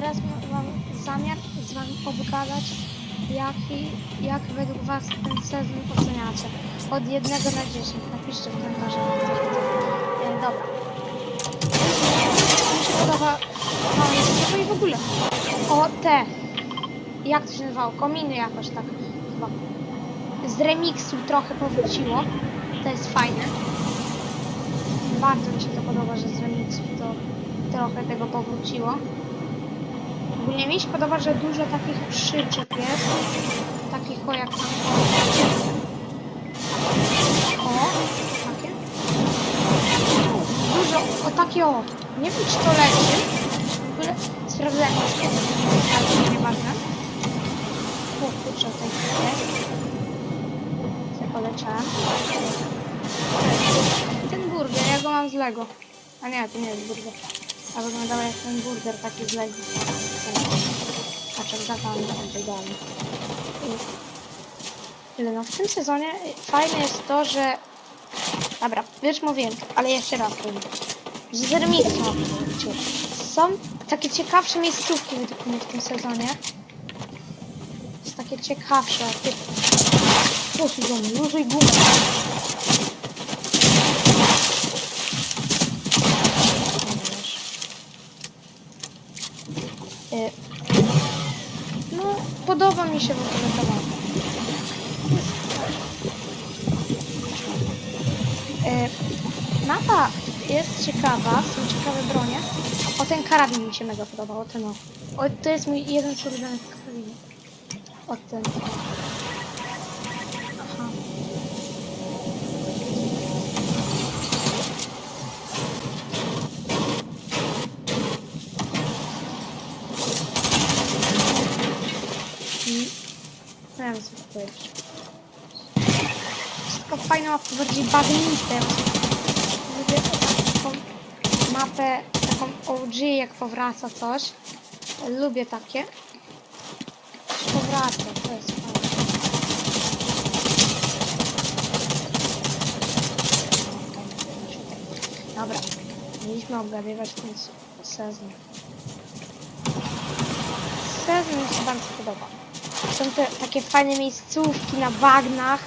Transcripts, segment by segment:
teraz ma- mam zamiar z wami obgadać, jaki, jak według was ten sezon oceniacie. Od 1 na 10. Napiszcie w widzę. E, dobra. Mi się podoba miasteczko i w ogóle. O, te. Jak to się nazywało? Kominy jakoś tak chyba. Z remiksu trochę powróciło. To jest fajne. Bardzo mi się to podoba, że z remiksu to trochę tego powróciło. Ogólnie mi się podoba, że dużo takich przyczep jest. Takich o jak tam. O, takie. Dużo, o takie o. Nie wiem czy to leci. W ogóle sprawdzałem jeszcze. Ale to nieważne. O kurczę, tutaj jest. Poleciałem. Ten burger, ja go mam z Lego. A nie, to nie jest burger. A wyglądał jak ten burger taki z Lego. A czek zakłam tam idealnie. Tyle no w tym sezonie fajne jest to, że... Dobra, już mówiłem, ale jeszcze raz powiem. Z remixu są takie ciekawsze miejscówki według mnie w tym sezonie. Jest takie ciekawsze. Ty... Posłuchaj, do mnie, użyj gumę. No, podoba mi się w ogóle ta mapa. Y, Mapa jest ciekawa, są ciekawe bronie. O, ten karabin mi się mega podobał, o ten o. o to jest mój jeden z ulubionych karabinów. O ten. To powiedzieć. Wszystko fajne, mapy, bardziej bagniste. Lubię taką mapę, taką OG jak powraca coś. Lubię takie. Powraca, to jest fajne. Dobra, mieliśmy obgadywać ten sezon. Sezon mi się bardzo podoba. Są te takie fajne miejscówki na bagnach.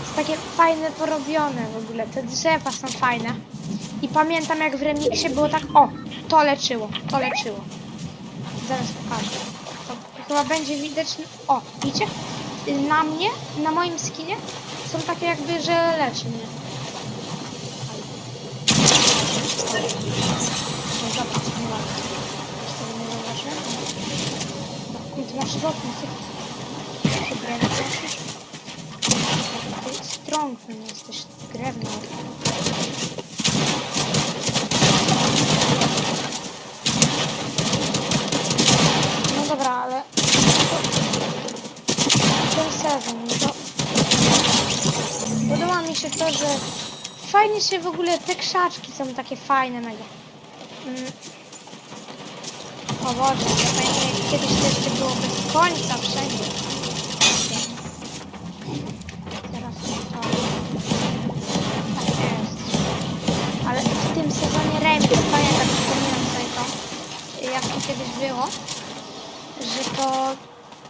Jest takie fajne porobione w ogóle. Te drzewa są fajne. I pamiętam jak w remiksie było tak, o, to leczyło, to leczyło. Zaraz pokażę. To chyba będzie widać, o, widzicie? Na mnie, na moim skinie są takie jakby, że leczy mnie. No zobacz, nie ma. Już tego nie zauważyłem. No, Ty masz? Ty strong nie jesteś, drewno. No dobra, ale... Ten sezon, no to... Podoba mi się to, że fajnie się w ogóle te krzaczki są takie fajne mega. Mm. Boże, ja pamiętam jak kiedyś to jeszcze było bez końca wszędzie. Teraz to... Tak jest. Ale w tym sezonie Remix, pamiętam, przypominam sobie to, jak to kiedyś było, że to...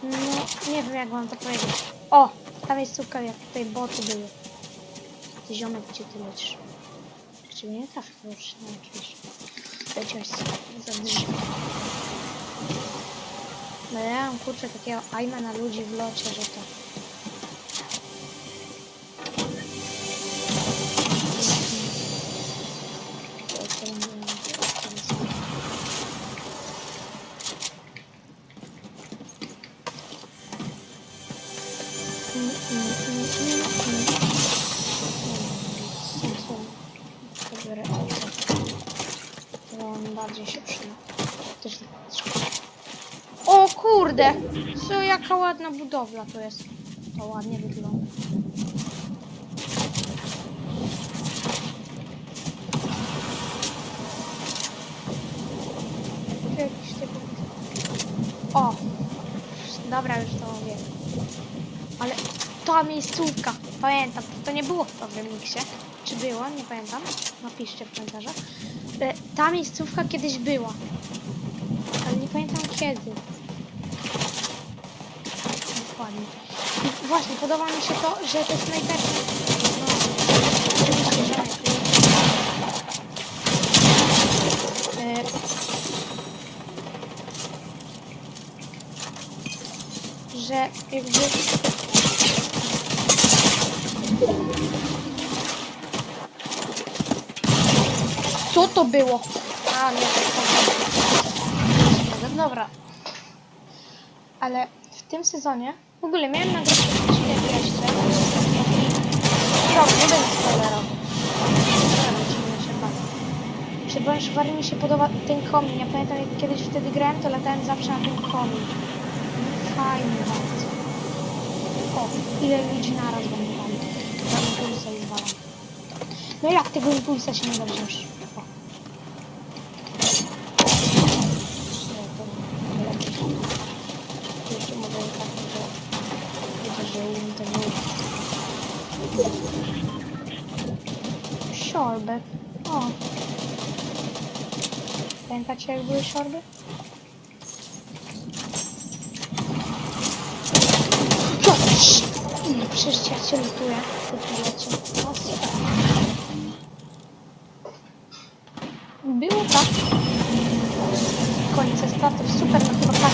No, nie wiem jak wam to powiedzieć. O! Tam jest suka, jak tutaj boty były. Ty ziomek, gdzie ty lecisz? Czy mnie nie trafił? Już nie oczywiście. Leciałeś za drzewo. No ja mam kurczę takiego aima na ludzi w locie, że to... Pobiorę auto. To on bardziej się przyda. Też O kurde! Co jaka ładna budowla to jest. To ładnie wygląda. O! Dobra, już to wiem. Ale ta miejscówka, pamiętam, to nie było w remiksie. Czy było? Nie pamiętam. Napiszcie w komentarzach. E, Ta miejscówka kiedyś była. Ale nie pamiętam kiedy. I właśnie, podoba mi się to, że te snajperki... No, że że jakby... Co to było? A, nie, to Dobra. Ale w tym sezonie w ogóle miałem nagrać odcinek jeszcze. Rok, nie będę spoilerował. Bawię. Przepraszam, bardzo mi się podoba ten komin. Ja pamiętam, jak kiedyś wtedy grałem, to latałem zawsze na ten komin. Fajny bardzo. O, ile ludzi naraz będę walił. To impulsa już walam. No jak tego impulsa się nie da wziąć? O. Jeszcze mogę tak, że wiecie, że umiem to było. Siorby. O. Pamiętacie jak były siorby? Cześć! No przecież ja cię lutuję. Było tak. Koniec estator. Super, no chyba tak.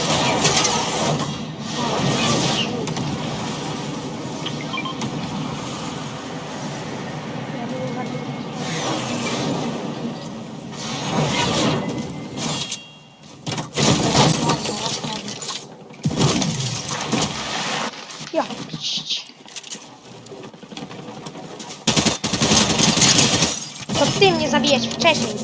Ja było bardziej... Ja, cii. To ty mnie zabijesz wcześniej.